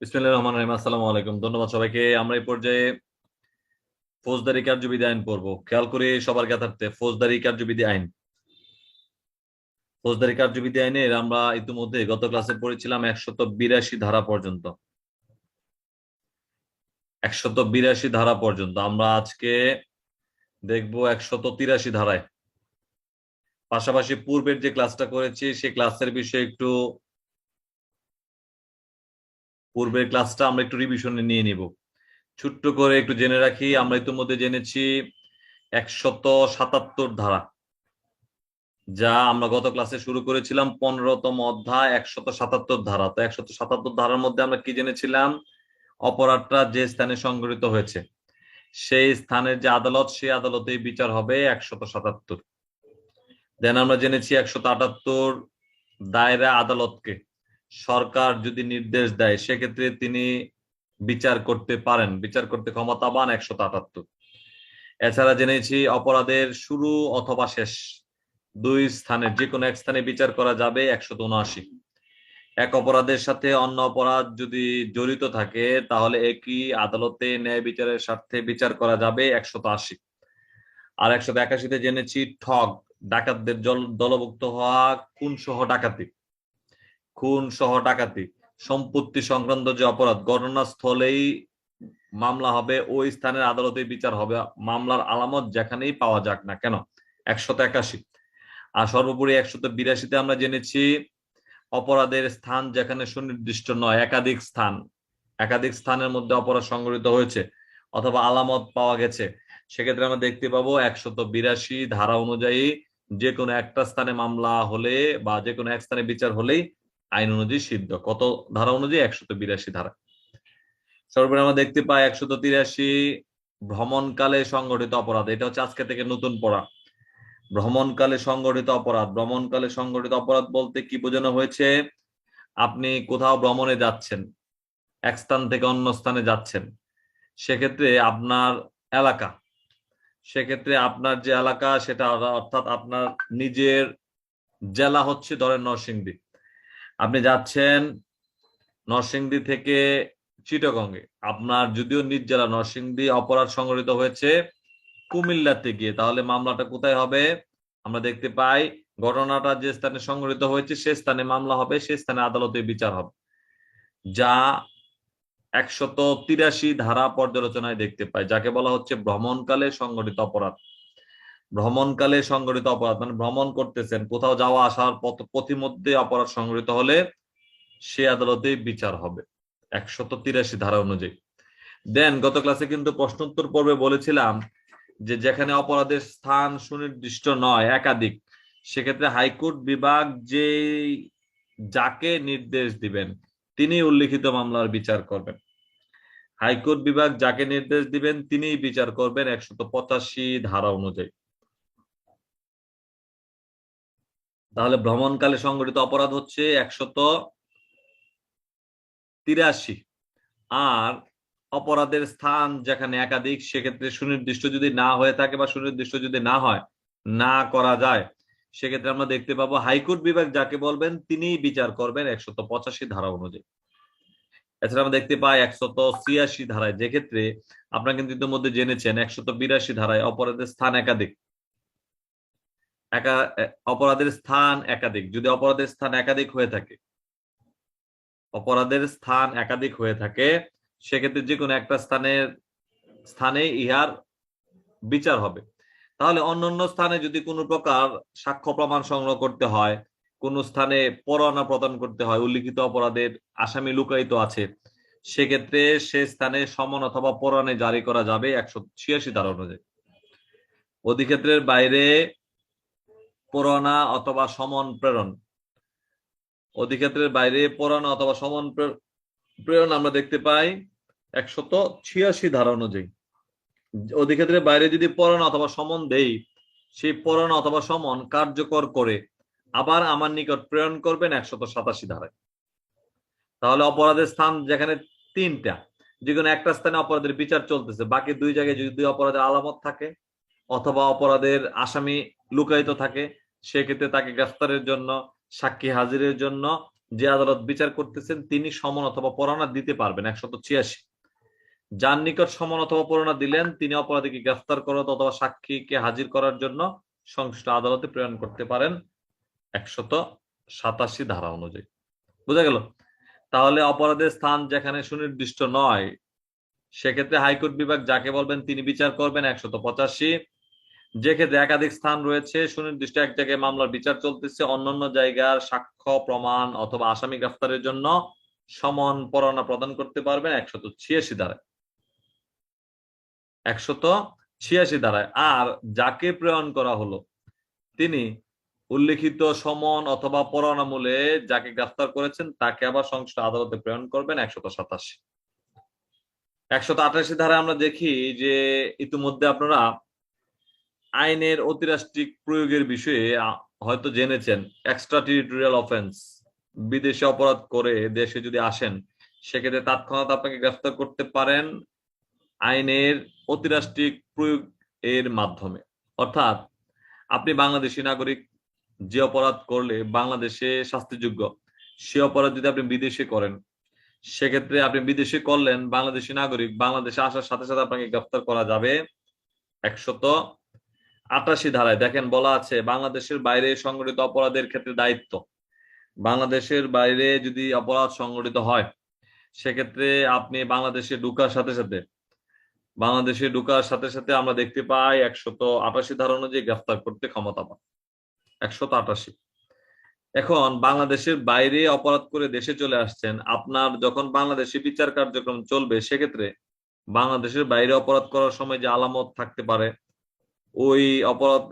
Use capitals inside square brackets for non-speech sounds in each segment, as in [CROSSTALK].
বিসমিল্লাহির রহমানির রহিম, আসসালামু আলাইকুম। ধন্যবাদ সবাইকে। আমরা এই পর্যায়ে ফৌজদারি কার্যবিধি আইন পড়ব। খেয়াল করে সবার জ্ঞাতার্থে ফৌজদারি কার্যবিধি আইন। ফৌজদারি কার্যবিধি আইনের আমরা ইতিমধ্যে গত ক্লাসে পড়েছিলাম একশত বিরাশি ধারা পর্যন্ত। একশত বিরাশি ধারা পর্যন্ত। আমরা আজকে দেখব একশত তিরাশি ধারায়। পাশাপাশি পূর্বের যে ক্লাসটা করেছি সেই ক্লাসের বিষয়ে একটু পূর্বের ক্লাসটা আমরা একটু রিভিশনে নিয়ে নিব। ছোট্ট করে একটু জেনে রাখি, আমরা ইতিমধ্যে জেনেছি একশত সাতাত্তর ধারা, যা আমরা গত ক্লাসে শুরু করেছিলাম পনেরোতম অধ্যায় একশত সাতাত্তর ধারা। তো একশত সাতাত্তর ধারার মধ্যে আমরা কি জেনেছিলাম? অপরাধটা যে স্থানে সংঘটিত হয়েছে, সেই স্থানের যে আদালত, সেই আদালতে বিচার হবে একশত সাতাত্তর। দেন আমরা জেনেছি একশত আটাত্তর দায়রা আদালতকে সরকার যদি নির্দেশ দেয়, সেক্ষেত্রে তিনি বিচার করতে পারেন। বিচার করতে ক্ষমতাবান একশো আটাত্তর এছাড়া জেনেছি অপরাধের শুরু অথবা শেষ। দুই স্থানে যে কোনো এক স্থানে বিচার করা যাবে একশত উনআশি। এক অপরাধের সাথে অন্য অপরাধ যদি জড়িত থাকে, তাহলে একই আদালতে ন্যায় বিচারের স্বার্থে বিচার করা যাবে একশত আশি। আর একশত একাশিতে জেনেছি ঠগ। ডাকাতদের দলভুক্ত হওয়া কোন সহ ডাকাতি। খুন সহ ডাকাতি। সম্পত্তি সংক্রান্ত যে অপরাধ, ঘটনাস্থলেই মামলা হবে, ওই স্থানের আদালতে বিচার হবে। মামলার আলামত যেখানেই পাওয়া যাক না কেন, একশত একাশি। আর সর্বোপরি একশত বিরাশিতে আমরা জেনেছি, অপরাধের স্থান যেখানে সুনির্দিষ্ট নয়, একাধিক স্থান। একাধিক স্থানের মধ্যে অপরাধ সংঘটিত হয়েছে অথবা আলামত পাওয়া গেছে। সেক্ষেত্রে আমরা দেখতে পাবো একশত বিরাশি ধারা অনুযায়ী যে কোনো একটা স্থানে মামলা হলে বা যে কোনো এক স্থানে বিচার হলেই আইন অনুযায়ী সিদ্ধ। কত ধারা অনুযায়ী? একশত বিরাশি ধারা। সর্বোপরি আমরা দেখতে পাই একশত তিরাশি ভ্রমণকালে সংগঠিত অপরাধ। এটা হচ্ছে আজকে থেকে নতুন পড়া। ভ্রমণকালে সংগঠিত অপরাধ। ভ্রমণকালে সংগঠিত অপরাধ বলতে কি বোঝানো হয়েছে? আপনি কোথাও ভ্রমণে যাচ্ছেন, এক স্থান থেকে অন্য স্থানে যাচ্ছেন, সেক্ষেত্রে আপনার এলাকা, সেক্ষেত্রে আপনার যে এলাকা, সেটা অর্থাৎ আপনার নিজের জেলা হচ্ছে ধরেন নরসিংদী। আপনি যাচ্ছেন নরসিংদী থেকে চিটগঙ্গে। আপনার যদিও নিজ জেলা নরসিংদী অপরাধ সংঘটিত হয়েছে কুমিল্লাতে গিয়ে। তাহলে মামলাটা কোথায় হবে? আমরা দেখতে পাই, ঘটনাটা যে স্থানে সংঘটিত হয়েছে, সে স্থানে মামলা হবে, সে স্থানে আদালতে বিচার হবে। যা একশত তিরাশি ধারা পর্যালোচনায় দেখতে পাই, যাকে বলা হচ্ছে ভ্রমণকালে সংঘটিত অপরাধ। ভ্রমণকালে সংঘটিত অপরাধ মানে ভ্রমণ করতেছেন, কোথাও যাওয়া আসার পথ, পথিমধ্যে অপরাধ সংঘটিত হলে সে আদালতে বিচার হবে, একশত তিরাশি ধারা অনুযায়ী। দেন গত ক্লাসে কিন্তু প্রশ্নোত্তর পর্বে বলেছিলাম যে যেখানে অপরাধের স্থান সুনির্দিষ্ট নয়, একাধিক, সেক্ষেত্রে হাইকোর্ট বিভাগ যে যাকে নির্দেশ দিবেন তিনি উল্লিখিত মামলার বিচার করবেন। হাইকোর্ট বিভাগ যাকে নির্দেশ দিবেন তিনি বিচার করবেন, একশত পঁচাশি ধারা অনুযায়ী। তাহলে ভ্রমণকালে সংগঠিত অপরাধ হচ্ছে একশত তিরাশি। আর অপরাধের স্থান যেখানে একাধিক, সেক্ষেত্রে সুনির্দিষ্ট যদি না হয়ে থাকে বা সুনির্দিষ্ট যদি না হয়, না করা যায়, সেক্ষেত্রে আমরা দেখতে পাবো হাইকোর্ট বিভাগ যাকে বলবেন তিনি বিচার করবেন একশত পঁচাশি ধারা অনুযায়ী। এছাড়া আমরা দেখতে পাই একশত ছিয়াশি ধারায় যে ক্ষেত্রে আপনারা কিন্তু ইতিমধ্যে জেনেছেন, একশত বিরাশি ধারায় অপরাধের স্থান একাধিক। একা অপরাধের স্থান একাধিক। যদি অপরাধের স্থান একাধিক হয়ে থাকে, অপরাধের স্থান একাধিক হয়ে থাকে, সেক্ষেত্রে যে কোনো একটা স্থানের স্থানে ইহার বিচার হবে। তাহলে অন্যান্য স্থানে যদি কোনো প্রকার সাক্ষ্য প্রমাণ সংগ্রহ করতে হয়, কোন স্থানে পরোয়ানা প্রদান করতে হয়, উল্লিখিত অপরাধের আসামি লুকায়িত আছে, সেক্ষেত্রে সে স্থানে সমন অথবা পরোয়ানে জারি করা যাবে একশো ছিয়াশি ধারা অনুযায়ী। অধিক্ষেত্রের বাইরে পরোয়ানা অথবা সমন প্রেরণ। অধিক্ষেত্রের বাইরে পরোয়ানা অথবা সমন প্রেরণ আমরা দেখতে পাই একশত ছিয়াশি ধারা অনুযায়ী। অধিক্ষেত্রের বাইরে যদি পরোয়ানা অথবা সমন দেই, সেই পরোয়ানা অথবা সমন কার্যকর করে আবার আমার নিকট প্রেরণ করবেন একশত সাতাশি ধারায়। তাহলে অপরাধের স্থান যেখানে তিনটা যে কোনো একটা স্থানে অপরাধের বিচার চলতেছে, বাকি দুই জায়গায় যদি অপরাধের আলামত থাকে অথবা অপরাধের আসামি লুকায়িত থাকে, সেক্ষেত্রে তাকে গ্রেফতারের জন্য, সাক্ষী হাজিরের জন্য যে আদালত বিচার করতেছেন, তিনি সমন অথবা পরানা দিতে পারবেন, একশত ছিয়াশি। যার নিকট সমন অথবা পরানা দিলেন, তিনি অপরাধীকে গ্রেফতার করা অথবা সাক্ষীকে হাজির করার জন্য সংশ্লিষ্ট আদালতে প্রেরণ করতে পারেন, একশত সাতাশি ধারা অনুযায়ী। বুঝা গেল? তাহলে অপরাধের স্থান যেখানে সুনির্দিষ্ট নয়, সেক্ষেত্রে হাইকোর্ট বিভাগ যাকে বলবেন, তিনি বিচার করবেন, একশত পঁচাশি। যে ক্ষেত্রে একাধিক স্থান রয়েছে, সুনির্দিষ্ট এক জায়গায় মামলার বিচার চলতেছে। অন্যান্য জায়গার সাক্ষ্য, প্রমাণ অথবা আসামি গ্রেফতারের জন্য সমন পরোয়ানা প্রদান করতে পারবেন একশত ছিয়াশি ধারায়। একশত ছিয়াশি ধারায়। আর যাকে প্রেরণ করা হলো, তিনি উল্লেখিত সমন অথবা পরোয়ানা মূলে যাকে গ্রেফতার করেছেন, তাকে আবার সংশ্লিষ্ট আদালতে প্রেরণ করবেন একশত সাতাশি। একশত আঠাশি ধারায় আমরা দেখি যে ইতিমধ্যে আপনারা আইনের অতিরাষ্ট্রিক প্রয়োগের বিষয়ে হয়তো জেনেছেন এক্সট্রা টেরিটোরিয়াল অফেন্স বিদেশে অপরাধ করে দেশে যদি আসেন, সেক্ষেত্রে তৎক্ষণাৎ আপনাকে গ্রেফতার করতে পারেন আইনের অতিরাষ্ট্রিক প্রয়োগ এর মাধ্যমে। অর্থাৎ, আপনি বাংলাদেশী নাগরিক, যে অপরাধ করলে বাংলাদেশে শাস্তিযোগ্য, সে অপরাধ যদি আপনি বিদেশে করেন, সেক্ষেত্রে আপনি বিদেশে করলেন বাংলাদেশী নাগরিক, বাংলাদেশে আসার সাথে সাথে আপনাকে গ্রেফতার করা যাবে একশত আটাশি ধারায়, দেখেন বলা আছে, বাংলাদেশের বাইরে সংগঠিত অপরাধের ক্ষেত্রে দায়িত্ব। বাংলাদেশের বাইরে যদি অপরাধ সংগঠিত হয়, সেক্ষেত্রে আপনি বাংলাদেশে ঢুকার সাথে সাথে, বাংলাদেশে ঢুকার সাথে সাথে আমরা দেখতে পাই একশত আটাশি ধারা অনুযায়ী গ্রেফতার করতে ক্ষমতা পান। একশত আটাশি। এখন বাংলাদেশের বাইরে অপরাধ করে দেশে চলে আসছেন, আপনার যখন বাংলাদেশে বিচার কার্যক্রম চলবে, সেক্ষেত্রে বাংলাদেশের বাইরে অপরাধ করার সময় যে আলামত থাকতে পারে ওই অপরাধ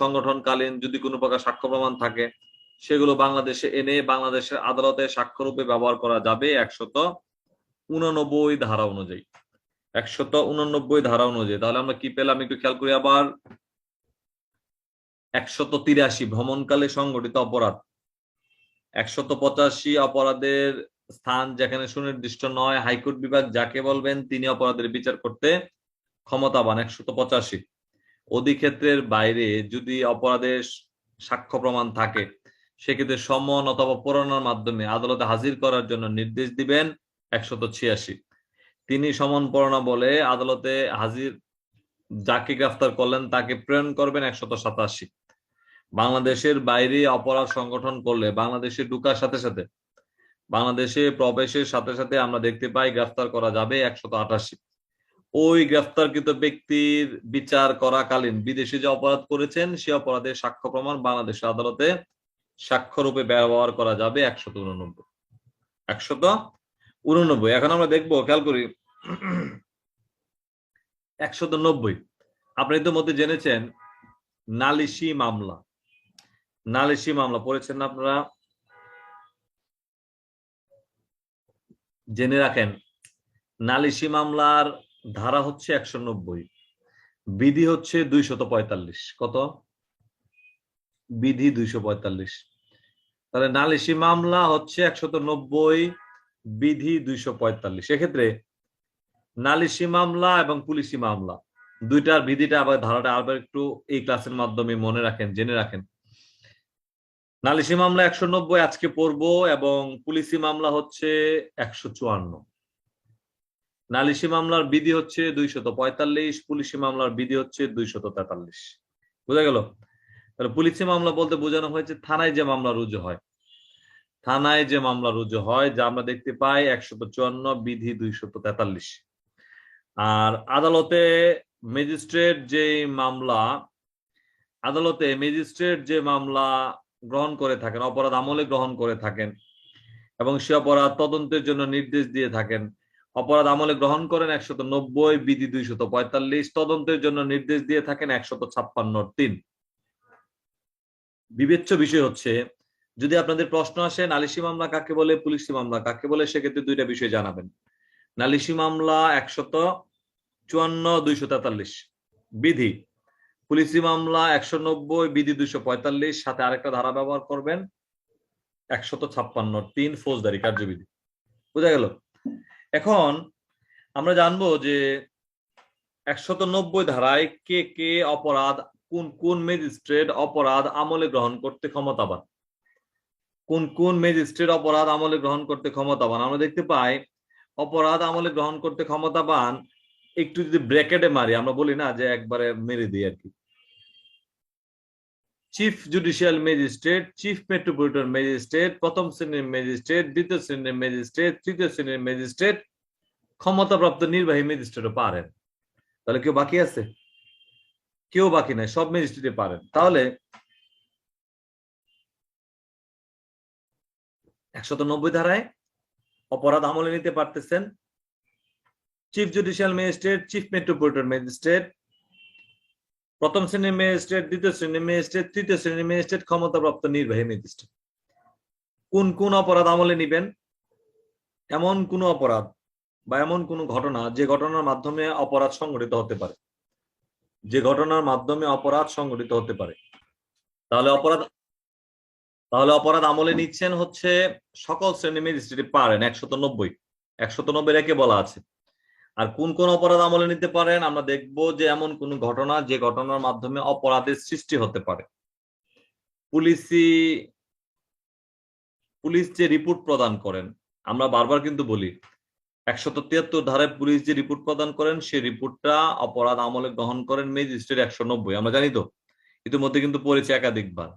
সংগঠনকালীন যদি কোনো প্রকার সাক্ষ্য প্রমাণ থাকে, সেগুলো বাংলাদেশে এনে বাংলাদেশের আদালতে সাক্ষ্যরূপে ব্যবহার করা যাবে একশত উননব্বই ধারা অনুযায়ী। একশত উননব্বই ধারা অনুযায়ী। তাহলে আমরা কি পেলাম একটু খেয়াল করি আবার? একশত তিরাশি ভ্রমণকালে সংগঠিত অপরাধ। একশত পঁচাশি অপরাধের স্থান যেখানে সুনির্দিষ্ট নয় হাইকোর্ট বিভাগ, যাকে বলবেন, তিনি অপরাধের বিচার করতে ক্ষমতাবান। একশত পঁচাশি। অধিক্ষেত্রের বাইরে যদি অপরাধের সাক্ষ্য প্রমাণ থাকে, সেক্ষেত্রে সমন অথবা পুরানোর মাধ্যমে আদালতে হাজির করার জন্য নির্দেশ দিবেন একশত ছিয়াশি। তিনি সমন পরোয়ানা বলে আদালতে হাজির, যাকে গ্রেফতার করলেন তাকে প্রেরণ করবেন একশত সাতাশি। বাংলাদেশের বাইরে অপরাধ সংগঠন করলে বাংলাদেশে ঢুকার সাথে সাথে, বাংলাদেশে প্রবেশের সাথে সাথে আমরা দেখতে পাই গ্রেফতার করা যাবে একশত আটাশি। ওই গ্রেফতারকৃত ব্যক্তির বিচার করাকালীন বিদেশে যে অপরাধ করেছেন, সে অপরাধের সাক্ষ্য প্রমাণ বাংলাদেশের আদালতে সাক্ষ্যরূপে ব্যবহার করা যাবে একশত উননব্বই। একশত উননব্বই। এখন আমরা দেখব, খেয়াল করি, একশত নব্বই। আপনি ইতিমধ্যে জেনেছেন, নালিশি মামলা। নালিশি মামলা, পড়েছেন না আপনারা? জেনে রাখেন, নালিশি মামলার ধারা হচ্ছে একশো নব্বই, বিধি হচ্ছে দুইশত পঁয়তাল্লিশ। কত? বিধি দুইশো পঁয়তাল্লিশ। তাহলে নালিশি মামলা হচ্ছে একশত নব্বই, বিধি দুইশো পঁয়তাল্লিশ। এক্ষেত্রে নালিশি মামলা এবং পুলিশি মামলা, দুইটার বিধিটা আবার ধারাটা আবার একটু এই ক্লাসের মাধ্যমে মনে রাখেন, জেনে রাখেন। নালিশি মামলা একশো নব্বই আজকে পড়ব এবং পুলিশি মামলা হচ্ছে একশো চুয়ান্ন। নালিশি মামলার বিধি হচ্ছে দুইশত পঁয়তাল্লিশ, পুলিশি মামলার বিধি হচ্ছে দুইশত তেতাল্লিশ। বুঝা গেল? তাহলে পুলিশি মামলা বলতে বোঝানো হয়েছে থানায় যে মামলা রুজু হয়। থানায় যে মামলা রুজু হয়, যা আমরা দেখতে পাই একশত চুয়ান্ন বিধি দুইশত তেতাল্লিশ। আর আদালতে ম্যাজিস্ট্রেট যে মামলা, আদালতে ম্যাজিস্ট্রেট যে মামলা গ্রহণ করে থাকেন, অপরাধ আমলে গ্রহণ করে থাকেন এবং সে অপরাধ তদন্তের জন্য নির্দেশ দিয়ে থাকেন অপরাধ আমলে গ্রহণ করেন একশত নব্বই, বিধি দুইশত পঁয়তাল্লিশ, তদন্তের জন্য নির্দেশ দিয়ে থাকেন একশত ছাপ্পান্ন তিন। বিবেচ্য বিষয় হচ্ছে, যদি আপনাদের প্রশ্ন আসে, নালিশি মামলা কাকে বলে, পুলিশি মামলা কাকে বলে, সেক্ষেত্রে দুইটা বিষয় জানাবেন। নালিশি মামলা একশত চুয়ান্ন দুইশো তেতাল্লিশ। বিধি, পুলিশি মামলা একশো নব্বই, বিধি দুইশো পঁয়তাল্লিশ, সাথে আরেকটা ধারা ব্যবহার করবেন, একশত ছাপ্পান্ন তিন, ফৌজদারি কার্যবিধি। বোঝা গেল? এখন আমরা জানব যে একশত নব্বই ধারায় কে কে অপরাধ, কোন কোন ম্যাজিস্ট্রেট অপরাধ আমলে গ্রহণ করতে ক্ষমতাবান? কোন কোন ম্যাজিস্ট্রেট অপরাধ আমলে গ্রহণ করতে ক্ষমতাবান? আমরা দেখতে পাই অপরাধ আমলে গ্রহণ করতে ক্ষমতাবান, একটু যদি ব্র্যাকেটে মারি, আমরা বলি না যে একবারে মেরে দিই আর কি। Chief judicial magistrate chief metropolitan magistrate প্রথম শ্রেণির ম্যাজিস্ট্রেট দ্বিতীয় শ্রেণির ম্যাজিস্ট্রেট তৃতীয় শ্রেণির ম্যাজিস্ট্রেট ক্ষমতাপ্রাপ্ত নির্বাহী ম্যাজিস্ট্রেটও পারেন। তাহলে কেউ বাকি আছে? কেউ বাকি নাই, সব ম্যাজিস্ট্রেটে পারেন। তাহলে একশত নব্বই ধারায় অপরাধ আমলে নিতে পারতেছেন। Chief judicial magistrate chief metropolitan magistrate প্রথম শ্রেণির ম্যাজিস্ট্রেট দ্বিতীয় শ্রেণির ম্যাজিস্ট্রেট তৃতীয় শ্রেণির ম্যাজিস্ট্রেট ক্ষমতাপ্রাপ্ত নির্বাহী ম্যাজিস্ট্রেট। কোন কোন অপরাধ আমলে নিবেন? এমন কোন অপরাধ বা এমন কোন ঘটনা যে ঘটনার মাধ্যমে অপরাধ সংঘটিত হতে পারে। যে ঘটনার মাধ্যমে অপরাধ সংঘটিত হতে পারে। তাহলে অপরাধ তাহলে অপরাধ আমলে নিচ্ছেন হচ্ছে সকল শ্রেণির ম্যাজিস্ট্রেট পারেন, একশত নব্বই। একশত নব্বই একে বলা আছে। আর কোন কোন অপরাধ আমলে নিতে পারেন, আমরা দেখব যে এমন কোন ঘটনা, যে ঘটনার মাধ্যমে অপরাধের সৃষ্টি হতে পারে। পুলিশি, পুলিশ যে রিপোর্ট প্রদান করেন, আমরা বারবার কিন্তু বলি, একশত তিয়াত্তর ধারায় পুলিশ যে রিপোর্ট প্রদান করেন, সেই রিপোর্টটা অপরাধ আমলে গ্রহণ করেন ম্যাজিস্ট্রেট একশো নব্বই, আমরা জানি তো, ইতিমধ্যে কিন্তু পড়েছি একাধিকবার।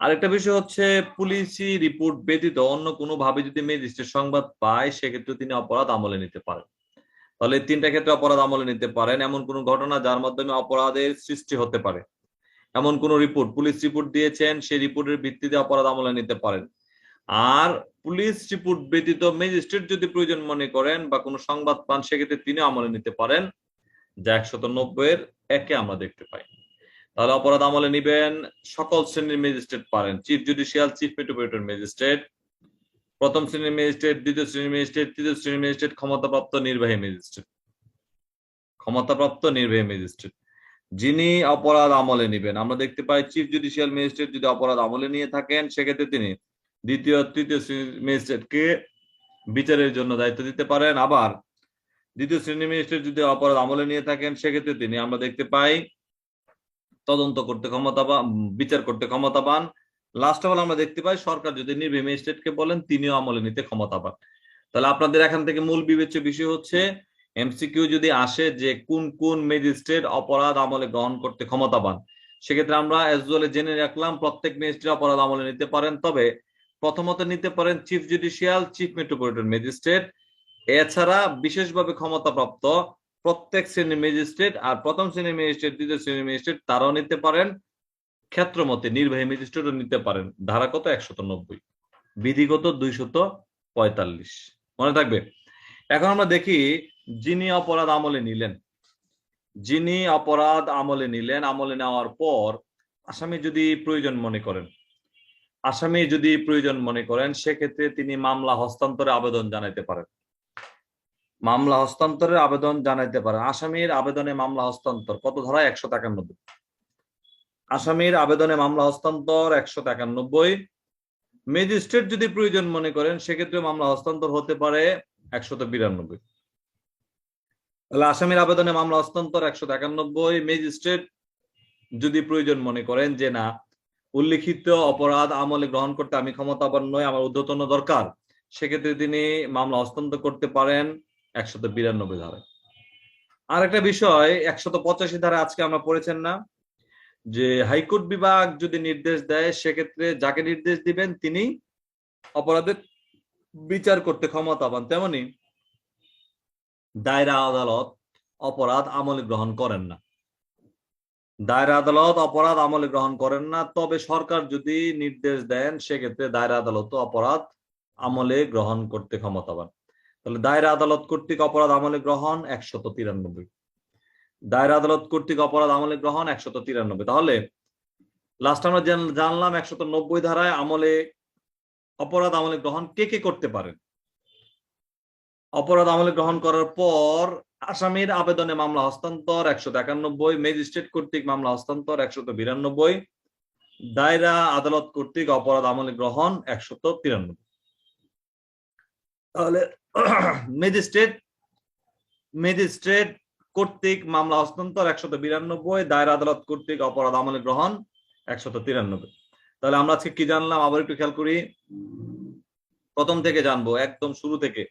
আরেকটা বিষয় হচ্ছে, পুলিশি রিপোর্ট ব্যতীত অন্য কোনো ভাবে যদি ম্যাজিস্ট্রেট সংবাদ পায়, সেক্ষেত্রে তিনি অপরাধ আমলে নিতে পারেন। তাহলে তিনটা ক্ষেত্রে অপরাধ আমলে নিতে পারেন। এমন কোন ঘটনা যার মাধ্যমে অপরাধের সৃষ্টি হতে পারে। এমন কোন রিপোর্ট, পুলিশ রিপোর্ট দিয়েছেন, সেই রিপোর্টের ভিত্তিতে অপরাধ আমলে নিতে পারেন। আর পুলিশ রিপোর্ট ব্যতীত ম্যাজিস্ট্রেট যদি প্রয়োজন মনে করেন বা কোনো সংবাদ পান, সেক্ষেত্রে তিনি আমলে নিতে পারেন। যা একশত নব্বই এর একে আমরা দেখতে পাই। তাহলে অপরাধ আমলে নিবেন সকল শ্রেণির ম্যাজিস্ট্রেট পারেন। Chief judicial, chief metropolitan magistrate. প্রথম শ্রেণির ম্যাজিস্ট্রেট, দ্বিতীয় শ্রেণির ম্যাজিস্ট্রেট, তৃতীয় শ্রেণির ম্যাজিস্ট্রেট, ক্ষমতাপ্রাপ্ত নির্বাহী ম্যাজিস্ট্রেট। ক্ষমতাপ্রাপ্ত নির্বাহী ম্যাজিস্ট্রেট। যিনি অপরাধ আমলে নিবেন, আমরা দেখতে পাই চিফ জুডিশিয়াল ম্যাজিস্ট্রেট যদি অপরাধ আমলে নিয়ে থাকেন, সেক্ষেত্রে তিনি দ্বিতীয়, তৃতীয় শ্রেণির ম্যাজিস্ট্রেটকে বিচারের জন্য দায়িত্ব দিতে পারেন। আবার দ্বিতীয় শ্রেণির ম্যাজিস্ট্রেট যদি অপরাধ আমলে নিয়ে থাকেন, সেক্ষেত্রে তিনি আমরা দেখতে পাই তদন্ত করতে ক্ষমতাবান, বিচার করতে ক্ষমতাবান। লাস্ট অফ অল আমরা দেখতে পাই, সরকার যদি নির্বাহী ম্যাজিস্ট্রেটকে বলেন, তিনিও আমলে নিতে ক্ষমতাবান। তাহলে আপনাদের এখান থেকে মূল বিবেচ্য বিষয় হচ্ছে এমসিকিউ যদি আসে যে কোন কোন ম্যাজিস্ট্রেট অপরাধ আমলে গ্রহণ করতে ক্ষমতাবান, সেক্ষেত্রে আমরা এজলে জেনে রাখলাম, প্রত্যেক ম্যাজিস্ট্রেট অপরাধ আমলে নিতে পারেন। তবে প্রথমত নিতে পারেন chief judicial chief metropolitan magistrate এছাড়া বিশেষভাবে ক্ষমতাপ্রাপ্ত প্রত্যেক শ্রেণির ম্যাজিস্ট্রেট আর প্রথম শ্রেণির ম্যাজিস্ট্রেট দ্বিতীয় শ্রেণির ম্যাজিস্ট্রেট তারাও নিতে পারেন। ক্ষেত্রমতে নির্বাহী ম্যাজিস্ট্রেটও নিতে পারেন। ধারা কত? একশত নব্বই। বিধিগত দুইশত পঁয়তাল্লিশ। মনে থাকবে? এখন আমরা দেখি যিনি অপরাধ আমলে নিলেন। যিনি অপরাধ আমলে নিলেন, আমলে নেওয়ার পর আসামি যদি প্রয়োজন মনে করেন, আসামি যদি প্রয়োজন মনে করেন, সেক্ষেত্রে তিনি মামলা হস্তান্তরে আবেদন জানাইতে পারেন। মামলা হস্তান্তরের আবেদন জানাইতে পারেন। আসামির আবেদনে মামলা হস্তান্তর কত? ধারা একশো একানব্বই। আসামির আবেদনে মামলা হস্তান্তর একশো একানব্বই। ম্যাজিস্ট্রেট যদি প্রয়োজন মনে করেন, সেক্ষেত্রে মামলা হস্তান্তর হতে পারে একশত বিরানব্বই। তাহলে আসামির আবেদনে মামলা হস্তান্তর একশো একানব্বই। ম্যাজিস্ট্রেট যদি প্রয়োজন মনে করেন যে না, উল্লিখিত অপরাধ আমলে গ্রহণ করতে আমি ক্ষমতাবান নই, আমার ঊর্ধ্বতন দরকার, সেক্ষেত্রে তিনি মামলা হস্তান্তর করতে পারেন একশত বিরানব্বই ধারায়। আর একটা বিষয় একশত পঁচাশি ধারা আজকে আমরা পড়েছেন না যে হাইকোর্ট বিভাগ যদি নির্দেশ দেয়, সেক্ষেত্রে যাকে নির্দেশ দিবেন তিনি অপরাধের বিচার করতে ক্ষমতাবান। তেমনি দায়রা আদালত অপরাধ আমলে গ্রহণ করেন না। দায়রা আদালত অপরাধ আমলে গ্রহণ করেন না, তবে সরকার যদি নির্দেশ দেন, সেক্ষেত্রে দায়রা আদালত অপরাধ আমলে গ্রহণ করতে ক্ষমতাবান। তাহলে দায়রা আদালত কর্তৃক অপরাধ আমলে গ্রহণ একশত তিরানব্বই। দায়রা আদালত কর্তৃক অপরাধ আমলে গ্রহণ একশত তিরানব্বই। তাহলে লাস্ট আমরা জানলাম একশত নব্বই ধারায় আমলে, অপরাধ আমলে গ্রহণ কে কে করতে পারেন? অপরাধ আমলে গ্রহণ করার পর আসামির আবেদনে মামলা হস্তান্তর একশত একানব্বই ম্যাজিস্ট্রেট কর্তৃক মামলা হস্তান্তর একশত বিরানব্বই, দায়রা আদালত কর্তৃক অপরাধ আমলে গ্রহণ একশত তিরানব্বই। তাহলে [CLEARS THROAT] ম্যাজিস্ট্রেট ম্যাজিস্ট্রেট কর্তৃক মামলা হস্তান্তর একশত বিরানব্বই, দায়ের আদালত কর্তৃক অপরাধ আমলে গ্রহণ একশত তিরানব্বই। তাহলে আমরা আজকে কি জানলাম? আবার একটু খেয়াল করি। প্রথম থেকে জানব, একদম শুরু থেকে।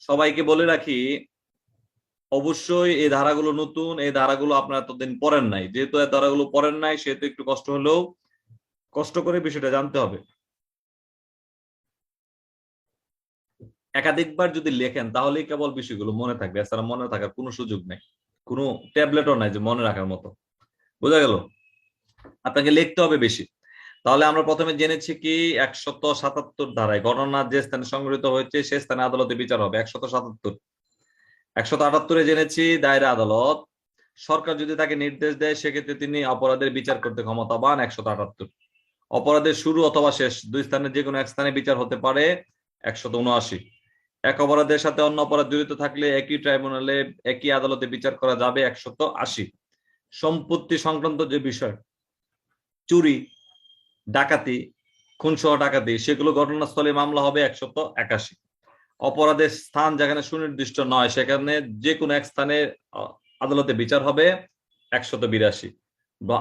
সবাইকে বলে রাখি, অবশ্যই এই ধারাগুলো নতুন, এই ধারাগুলো আপনারা এতদিন পড়েন নাই। যেহেতু এই ধারাগুলো পড়েন নাই, সেহেতু একটু কষ্ট হলেও কষ্ট করে বিষয়টা জানতে হবে। একাধিকবার যদি লেখেন, তাহলেই কেবল বিষয়গুলো মনে থাকবে। এছাড়া মনে থাকার কোনো সুযোগ নেই। কোনো ট্যাবলেটও নাই যে মনে রাখার মতো। বোঝা গেল? আপনাকে লিখতে হবে বেশি। তাহলে আমরা প্রথমে জেনেছি কি একশত সাতাত্তর ধারায় গণনা যে স্থানে সংগঠিত হয়েছে, সে স্থানে আদালতে বিচার হবে। একশত সাতাত্তর। একশত আটাত্তরে জেনেছি দায়রা আদালত। সরকার যদি তাকে নির্দেশ দেয়, সেক্ষেত্রে তিনি অপরাধের বিচার করতে ক্ষমতাবান, একশত আটাত্তর। অপরাধের শুরু অথবা শেষ দুই স্থানে যে কোনো এক স্থানে বিচার হতে পারে, একশত উনআশি। এক অপরাধের সাথে অন্য অপরাধ জড়িত থাকলে একই ট্রাইব্যুনালে একই আদালতে বিচার করা যাবে একশত আশি। সম্পত্তি সংক্রান্ত যে বিষয়, চুরি, ডাকাতি, খুনসহ ডাকাতি, সেগুলো ঘটনাস্থলে মামলা হবে একশত একাশি। অপরাধের স্থান যেখানে সুনির্দিষ্ট নয়, সেখানে যে কোনো এক স্থানে আদালতে বিচার হবে একশত বিরাশি।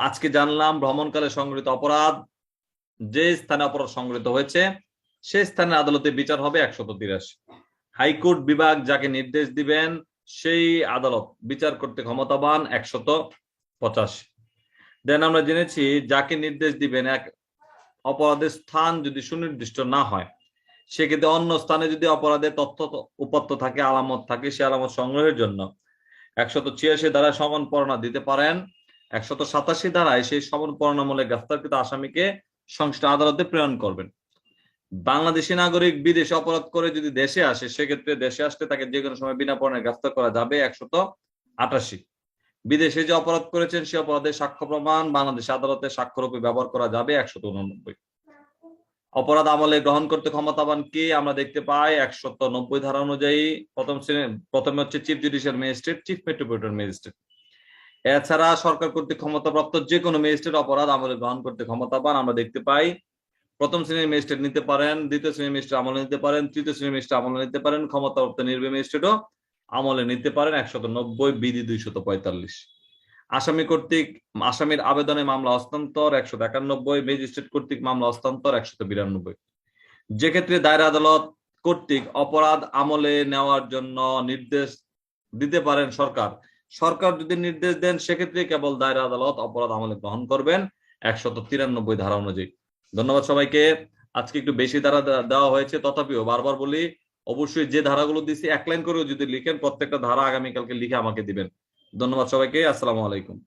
আজকে জানলাম ভ্রমণকালে সংগঠিত অপরাধ, যে স্থানে অপরাধ সংগঠিত হয়েছে সেই স্থানে আদালতে বিচার হবে একশত তিরাশি। হাইকোর্ট বিভাগ যাকে নির্দেশ দিবেন, সেই আদালত বিচার করতে ক্ষমতাবান একশত পঁচাশি। দেন আমরা জেনেছি যাকে নির্দেশ দিবেন, এক অপরাধের স্থান যদি সুনির্দিষ্ট না হয়, সেক্ষেত্রে অন্য স্থানে যদি অপরাধের তথ্য উপাত্ত থাকে, আলামত থাকে, সে আলামত সংগ্রহের জন্য একশত ছিয়াশি দ্বারা সমন পরণা দিতে পারেন। একশত সাতাশি দ্বারায় সেই সমন পরণামূলে গ্রেফতারকৃত আসামিকে সংশ্লিষ্ট আদালতে প্রেরণ করবেন। বাংলাদেশি নাগরিক বিদেশে অপরাধ করে যদি দেশে আসে, সেক্ষেত্রে দেশে আসতে তাকে যে কোনো সময় বিনা পরণে গ্রেফতার করা যাবে একশত আটাশি। বিদেশে যে অপরাধ করেছেন, সে অপরাধের সাক্ষ্য প্রমাণ বাংলাদেশ আদালতে সাক্ষ্যরূপে ব্যবহার করা যাবে একশত উননব্বই। অপরাধ আমলে গ্রহণ করতে ক্ষমতাবান কে? আমরা দেখতে পাই একশত নব্বই ধারা অনুযায়ী প্রথম শ্রেণি প্রথমে হচ্ছে chief judicial magistrate chief metropolitan magistrate এছাড়া সরকার কর্তৃক ক্ষমতাপ্রাপ্ত যে কোনো ম্যাজিস্ট্রেট অপরাধ আমলে গ্রহণ করতে ক্ষমতাবান, আমরা দেখতে পাই প্রথম শ্রেণির ম্যাজিস্ট্রেট নিতে পারেন, দ্বিতীয় শ্রেণির ম্যাজিস্ট্রেট আমলে নিতে পারেন, তৃতীয় শ্রেণির ম্যাজিস্ট্রেট আমলে নিতে পারেন ক্ষমতাপ্রাপ্ত নির্বাহী ম্যাজিস্ট্রেটও আমলে নিতে পারেন, একশত নব্বই বিধি দুইশত পঁয়তাল্লিশ। আসামি কর্তৃক, আসামির আবেদনে মামলা হস্তান্তর একশত একানব্বই, ম্যাজিস্ট্রেট কর্তৃক মামলা হস্তান্তর একশত বিরানব্বই। যে ক্ষেত্রে দায়রা আদালত কর্তৃক অপরাধ আমলে নেওয়ার জন্য নির্দেশ দিতে পারেন সরকার। সরকার যদি নির্দেশ দেন, সেক্ষেত্রে কেবল দায়রা আদালত অপরাধ আমলে গ্রহণ করবেন, একশত তিরানব্বই ধারা অনুযায়ী। ধন্যবাদ সবাইকে। আজকে একটু বেশি ধারা দেওয়া হয়েছে। তথাপিও বারবার বলি, অবশ্যই যে ধারাগুলো দিচ্ছি এক লাইন করেও যদি লিখেন, প্রত্যেকটা ধারা আগামীকালকে লিখে আমাকে দিবেন। ধন্যবাদ সবাইকে। আসসালামু আলাইকুম।